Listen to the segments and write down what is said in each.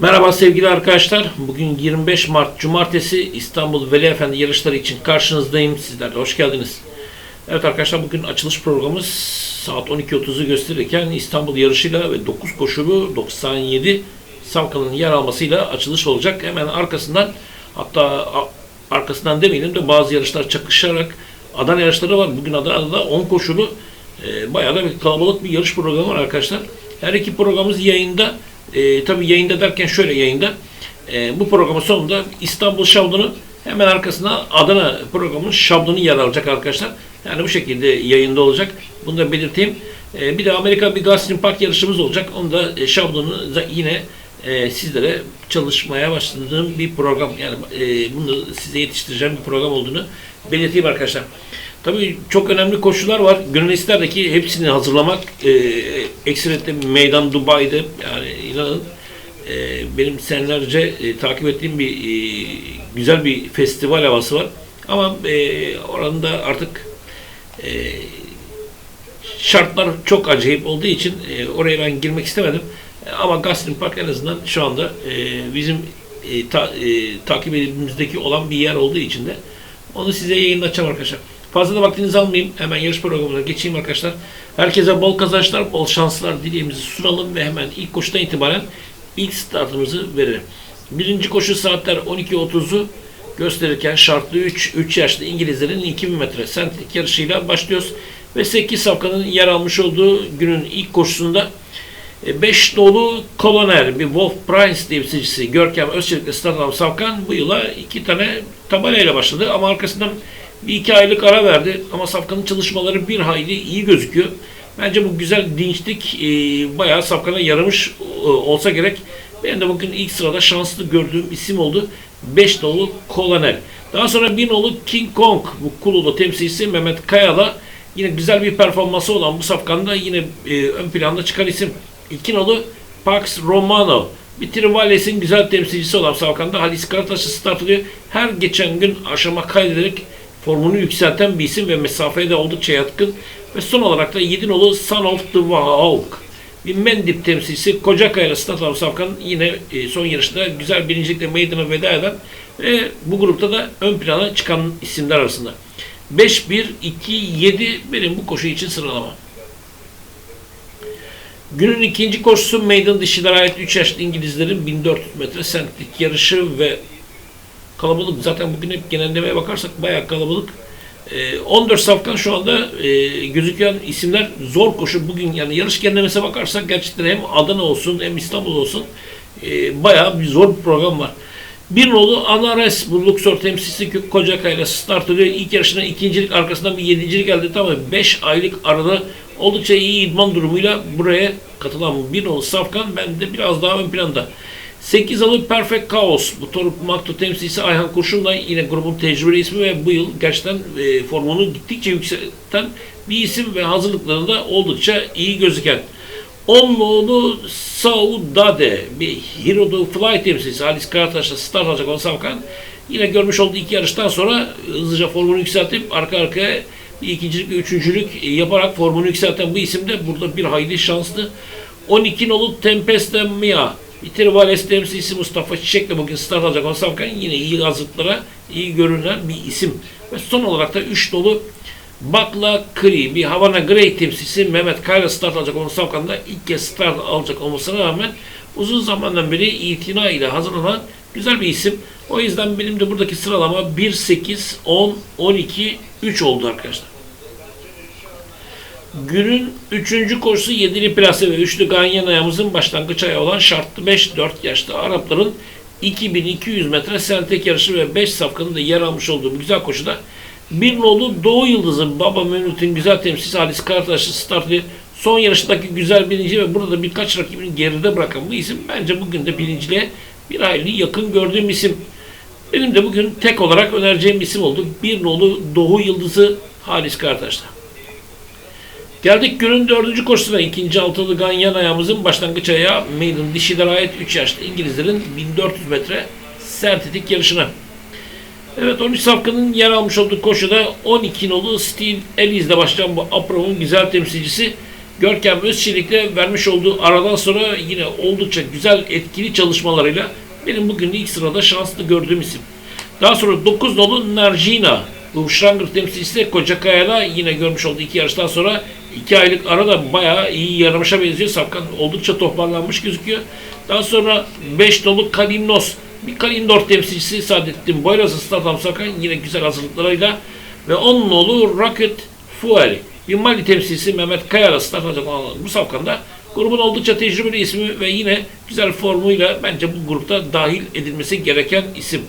Merhaba sevgili arkadaşlar. Bugün 25 Mart Cumartesi İstanbul Veli Efendi yarışları için karşınızdayım. Sizler de hoş geldiniz. Evet arkadaşlar bugün açılış programımız saat 12.30'u gösterirken İstanbul yarışıyla ve 9 koşulu 97 Savkan'ın yer almasıyla açılış olacak. Hemen arkasından hatta arkasından demeyelim de bazı yarışlar çakışarak Adana yarışları var. Bugün Adana'da 10 koşulu e, bayağı da bir kalabalık bir yarış programı var arkadaşlar. Her iki programımız yayında. E, tabii yayında derken şöyle yayında. E, bu programın sonunda İstanbul şablonu hemen arkasına Adana programının şablonu yer alacak arkadaşlar. Yani bu şekilde yayında olacak. Bunu da belirteyim. E, bir de Amerika bir Gulfstream Park yarışımız olacak. Onu da e, şablonu da yine e, sizlere çalışmaya başladığım bir program. Yani e, bunu size yetiştireceğim bir program olduğunu belirteyim arkadaşlar. Tabii çok önemli koşular var. Gönül ister ki hepsini hazırlamak. E, ekseriyetle meydan Dubai'de yani inanın e, benim senelerce e, takip ettiğim bir e, güzel bir festival havası var. Ama e, oranda artık e, şartlar çok acayip olduğu için e, oraya ben girmek istemedim. Ama Gulfstream Park en azından şu anda e, bizim e, ta- e, takip edildiğimizdeki olan bir yer olduğu için de onu size yayında açacağım arkadaşlar. Fazla da vaktinizi almayayım. Hemen yarış programına geçeyim arkadaşlar. Herkese bol kazançlar, bol şanslar dileğimizi sunalım ve hemen ilk koşudan itibaren ilk startımızı verelim. Birinci koşu saatler 12.30'u gösterirken şartlı 3, 3 yaşlı İngilizlerin 2000 metre sentetik yarışıyla başlıyoruz. Ve 8 safkanın yer almış olduğu günün ilk koşusunda 5 dolu koloner bir Wolf Prince temsilcisi Görkem Özçelik'le start alan Safkan bu yıla iki tane tabelayla başladı ama arkasından bir iki aylık ara verdi ama Safkan'ın çalışmaları bir hayli iyi gözüküyor. Bence bu güzel dinçlik e, bayağı Safkan'a yaramış e, olsa gerek. Benim de bugün ilk sırada şanslı gördüğüm isim oldu. 5 dolu Kolonel. Daha sonra bir nolu King Kong bu Kululu temsilcisi Mehmet Kaya'la yine güzel bir performansı olan bu safkanda yine e, ön planda çıkan isim. İki nolu Pax Romano. Bir Trivales'in güzel temsilcisi olan Safkan'da Halis Karataş'ı start ediyor. Her geçen gün aşama kaydederek formunu yükselten bir isim ve mesafeye de oldukça yatkın. Ve son olarak da 7 nolu Son of the Hawk. Bir Mendip temsilcisi Kocakaya'la start alan Safkan yine e, son yarışta güzel birincilikle meydana veda eden ve bu grupta da ön plana çıkan isimler arasında. 5-1-2-7 benim bu koşu için sıralama. Günün ikinci koşusu meydan dişilere ait 3 yaşlı İngilizlerin 1400 metre sentlik yarışı ve kalabalık. Zaten bugün hep genellemeye bakarsak bayağı kalabalık. Ee, 14 safkan şu anda e, gözüken isimler zor koşu. Bugün yani yarış genellemesine bakarsak gerçekten hem Adana olsun hem İstanbul olsun e, bayağı bir zor bir program var. Bir nolu Anares bu Luxor temsilcisi Kocakay'la start ediyor. İlk yarışına ikincilik arkasından bir yedincilik etti ama 5 aylık arada oldukça iyi idman durumuyla buraya katılan bir nolu Safkan ben de biraz daha ön planda. 8 alı Perfect Chaos. Bu Torup Makto temsilcisi Ayhan Kurşun'la yine grubun tecrübeli ismi ve bu yıl gerçekten e, formunu gittikçe yükselten bir isim ve hazırlıklarında oldukça iyi gözüken. Onluğunu Saudade bir Hero the Fly temsilcisi Halis Karataş'la start alacak olan Savkan yine görmüş olduğu iki yarıştan sonra hızlıca formunu yükseltip arka arkaya bir ikincilik ve üçüncülük yaparak formunu yükselten bu isim de burada bir hayli şanslı. 12 nolu Tempesta Mia Bitir Vales temsilcisi Mustafa Çiçek'le bugün start alacak Savkan yine iyi hazırlıklara iyi görünen bir isim. Ve son olarak da 3 dolu Bakla Kri, bir Havana Grey temsilcisi Mehmet Kayra start alacak olan Savkan'da ilk kez start alacak olmasına rağmen uzun zamandan beri itina ile hazırlanan güzel bir isim. O yüzden benim de buradaki sıralama 1, 8, 10, 12, 3 oldu arkadaşlar. Günün 3. koşusu 7'li plase ve 3'lü ganyan ayağımızın başlangıç ayağı olan şartlı 5-4 yaşlı Arapların 2200 metre sentek yarışı ve 5 safkanın da yer almış olduğu bu güzel koşuda bir nolu Doğu Yıldız'ın Baba Mevlüt'ün güzel temsilcisi Halis Karataş'ı start ediyor. Son yarıştaki güzel birinci ve burada birkaç rakibini geride bırakan bu isim bence bugün de birinciliğe bir hayli yakın gördüğüm isim. Benim de bugün tek olarak önereceğim isim oldu. Bir nolu Doğu Yıldız'ı Halis Karataş'ta. Geldik günün dördüncü koşusuna. ikinci altılı ganyan ayağımızın başlangıç ayağı Maiden dişilere ait 3 yaşlı İngilizlerin 1400 metre sertetik yarışına. Evet 13 safkanın yer almış olduğu koşuda 12 nolu Steve Ellis'le başlayan bu Aprov'un güzel temsilcisi Görkem Özçelik'le vermiş olduğu aradan sonra yine oldukça güzel etkili çalışmalarıyla benim bugün ilk sırada şanslı gördüğüm isim. Daha sonra 9 nolu Narjina. Bu Schranger temsilcisi Kocakaya'da yine görmüş olduğu iki yarıştan sonra 2 aylık arada bayağı iyi yaramışa benziyor. Safkan oldukça toparlanmış gözüküyor. Daha sonra 5 nolu Kalimnos. Bir Kalimdor temsilcisi Saadettin Boyraz'ın Stadam Sakan yine güzel hazırlıklarıyla ve 10 nolu Rocket Fuel. Bir Mali temsilcisi Mehmet Kayar'a alacak olan bu safkanda grubun oldukça tecrübeli ismi ve yine güzel formuyla bence bu grupta dahil edilmesi gereken isim.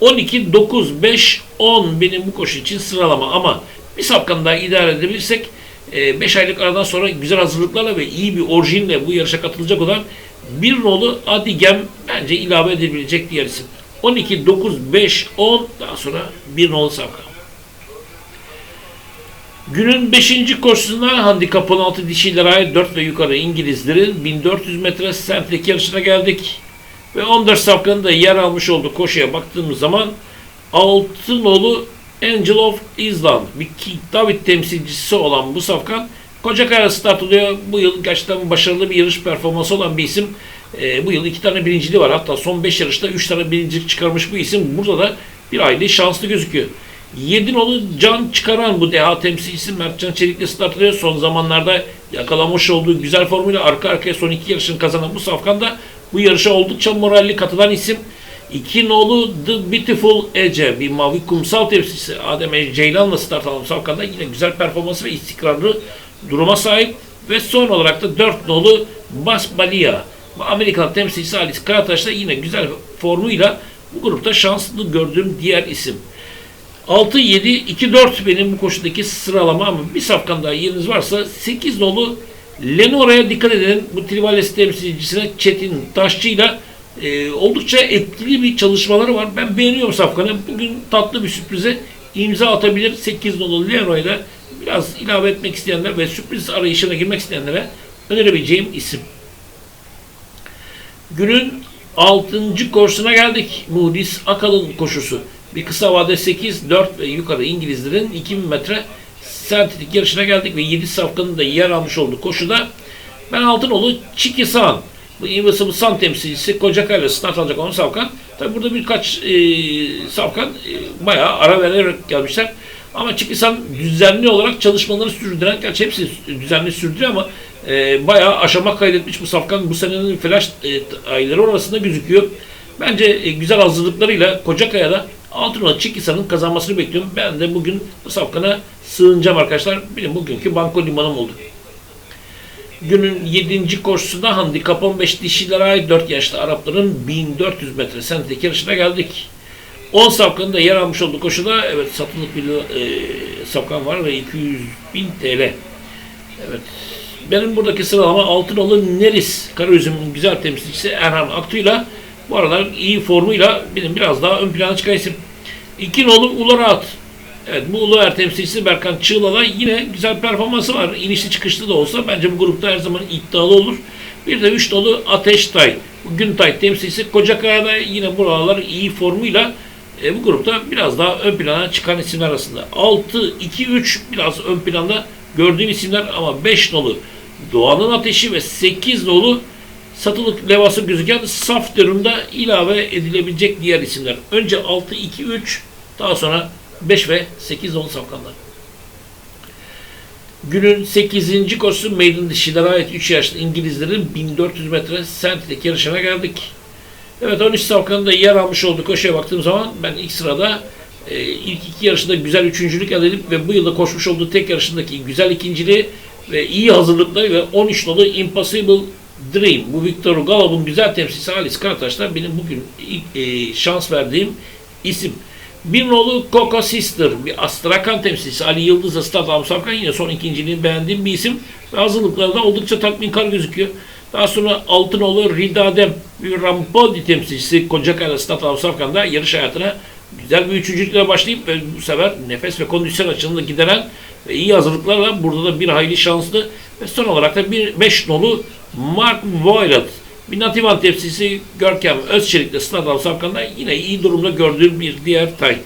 12, 9, 5, 10 benim bu koşu için sıralama ama bir safkan daha idare edebilirsek 5 aylık aradan sonra güzel hazırlıklarla ve iyi bir orijinle bu yarışa katılacak olan bir nolu Adigem bence ilave edilebilecek diğer isim. 12, 9, 5, 10 daha sonra bir nolu safkan. Günün 5. koşusunda handikap 16 dişilere ait 4 ve yukarı İngilizlerin 1400 metre sentlik yarışına geldik. Ve 14 safkanın da yer almış olduğu koşuya baktığımız zaman Altınolu Angel of Island bir King David temsilcisi olan bu safkan Kocakaya start oluyor. Bu yıl gerçekten başarılı bir yarış performansı olan bir isim. Ee, bu yıl iki tane birinciliği var. Hatta son 5 yarışta 3 tane birincilik çıkarmış bu isim. Burada da bir aile şanslı gözüküyor. Yedinoğlu can çıkaran bu deha temsilcisi Mertcan Çelik'le start alıyor. Son zamanlarda yakalamış olduğu güzel formuyla arka arkaya son iki yarışını kazanan bu safkan da bu yarışa oldukça moralli katılan isim. İki nolu The Beautiful Ece bir mavi kumsal temsilcisi Adem. Ceylan'la start alan safkanda yine güzel performansı ve istikrarlı duruma sahip. Ve son olarak da dört nolu Bas Balia. Amerikan temsilcisi Alice Karataş da yine güzel formuyla bu grupta şanslı gördüğüm diğer isim. 6, 7, 2, 4 benim bu koşudaki sıralama ama bir safkan daha yeriniz varsa 8 nolu Lenora'ya dikkat edin. Bu Trivales temsilcisine Çetin Taşçı'yla e, oldukça etkili bir çalışmaları var. Ben beğeniyorum safkanı. Bugün tatlı bir sürprize imza atabilir. 8 nolu Lenora'yla biraz ilave etmek isteyenler ve sürpriz arayışına girmek isteyenlere önerebileceğim isim. Günün 6. koşusuna geldik. Muhdis Akalın koşusu. Bir kısa vade 8, 4 ve yukarı İngilizlerin 2000 metre sentetik yarışına geldik ve 7 safkanın da yer almış olduğu koşuda ben Altınolu Çiki San bu Invisible Sun temsilcisi Kocakay'la start alacak olan safkan. Tabi burada birkaç e, safkan e, bayağı ara vererek gelmişler. Ama Çiki San düzenli olarak çalışmaları sürdüren, gerçi hepsi düzenli sürdürüyor ama e, bayağı aşama kaydetmiş bu safkan bu senenin flash e, ayları arasında gözüküyor. Bence e, güzel hazırlıklarıyla Kocakaya'da Altınoluk Çikisan'ın kazanmasını bekliyorum. Ben de bugün bu safkana sığınacağım arkadaşlar. Benim bugünkü banko limanım oldu. Günün 7. koşusunda handikap 15 dişilere ait 4 yaşlı Arapların 1400 metre sentetik yarışına geldik. 10 safkanın da yer almış olduğu koşuda evet satılık bir e, safkan var ve 200 bin TL. Evet. Benim buradaki sıralama Altınoluk Neris Karaüzüm'ün güzel temsilcisi Erhan Aktu'yla bu aralar iyi formuyla benim biraz daha ön plana çıkan isim. İki nolu Ulu Rahat. Evet Ulu Er temsilcisi Berkan Çığla'da yine güzel performansı var. İnişli çıkışlı da olsa bence bu grupta her zaman iddialı olur. Bir de üç nolu Ateştay. Güntay temsilcisi Kocakaya'da yine buralar iyi formuyla e, bu grupta biraz daha ön plana çıkan isimler arasında. 6, 2, 3 biraz ön planda gördüğüm isimler ama 5 nolu Doğan'ın Ateşi ve 8 nolu satılık levhası gözüken saf durumda ilave edilebilecek diğer isimler. Önce 6, 2, 3 daha sonra 5 ve 8 10 safkanlar. Günün 8. koşusu Maiden dişilere ait 3 yaşlı İngilizlerin 1400 metre sentlik yarışına geldik. Evet 13 safkanın da yer almış olduğu koşuya baktığım zaman ben ilk sırada e, ilk iki yarışında güzel üçüncülük elde edip ve bu yılda koşmuş olduğu tek yarışındaki güzel ikinciliği ve iyi hazırlıkları ve 13 nolu Impossible Dream. Bu Victor Galop'un güzel temsilcisi Alice Karataş'ta benim bugün e, şans verdiğim isim. Bir nolu Coco Sister, bir Astrakan temsilcisi Ali Yıldız'la start almış Safkan yine son ikinciliğini beğendiğim bir isim. Ve hazırlıkları da oldukça tatminkar gözüküyor. Daha sonra Altınoğlu Ridadem, bir Rampoldi temsilcisi Kocakay'la start almış Safkan'da yarış hayatına güzel bir üçüncülükle başlayıp ve bu sefer nefes ve kondisyon açığını gideren ve iyi hazırlıklarla burada da bir hayli şanslı ve son olarak da bir 5 nolu Mark Voylet bir Nativan tepsisi Görkem Özçelik'le Stadal Safkan'da yine iyi durumda gördüğüm bir diğer tay.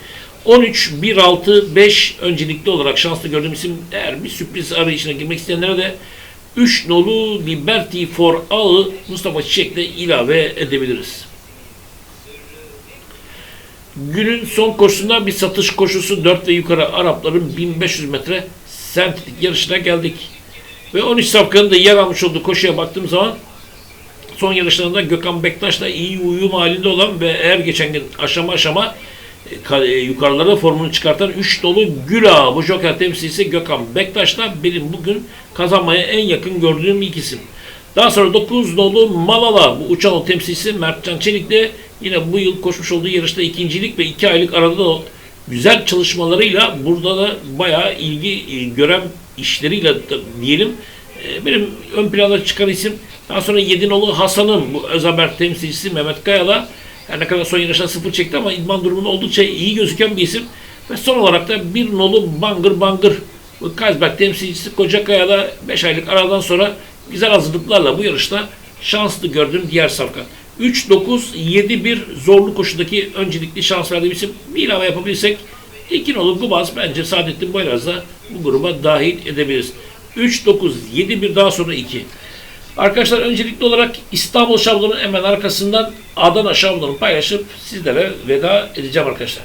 13, 1, 6, 5 öncelikli olarak şanslı gördüğüm isim eğer bir sürpriz arayışına girmek isteyenlere de 3 nolu Liberty for All Mustafa Çiçek'le ilave edebiliriz. Günün son koşusunda bir satış koşusu 4 ve yukarı Arapların 1500 metre sentetik yarışına geldik. Ve 13 safkanın da yer almış olduğu koşuya baktığım zaman son yarışlarında Gökhan Bektaş'la iyi uyum halinde olan ve her geçen gün aşama aşama e, e, yukarılara formunu çıkartan 3 dolu Güla bu joker temsilcisi Gökhan Bektaş'la benim bugün kazanmaya en yakın gördüğüm ilk isim. Daha sonra 9 dolu Malala bu uçan o temsilcisi Mertcan Çelik de yine bu yıl koşmuş olduğu yarışta ikincilik ve 2 aylık arada da güzel çalışmalarıyla burada da bayağı ilgi e, gören işleriyle diyelim benim ön plana çıkan isim daha sonra Yedinoğlu Hasan'ın bu Özaber temsilcisi Mehmet Kaya'la her ne kadar son yarışta sıfır çekti ama idman durumunda oldukça iyi gözüken bir isim. Ve son olarak da bir nolu Bangır Bangır bu Kazbek temsilcisi Kocakaya'da 5 aylık aradan sonra güzel hazırlıklarla bu yarışta şanslı gördüğüm diğer safkan. 3-9-7-1 zorlu koşudaki öncelikli şans verdiğim isim bir ilave yapabilirsek İki nolu Gubaz bence Saadettin Boyraz'da bu gruba dahil edebiliriz. 3-9-7-1 daha sonra 2. Arkadaşlar öncelikli olarak İstanbul şablonun hemen arkasından Adana şablonu paylaşıp sizlere veda edeceğim arkadaşlar.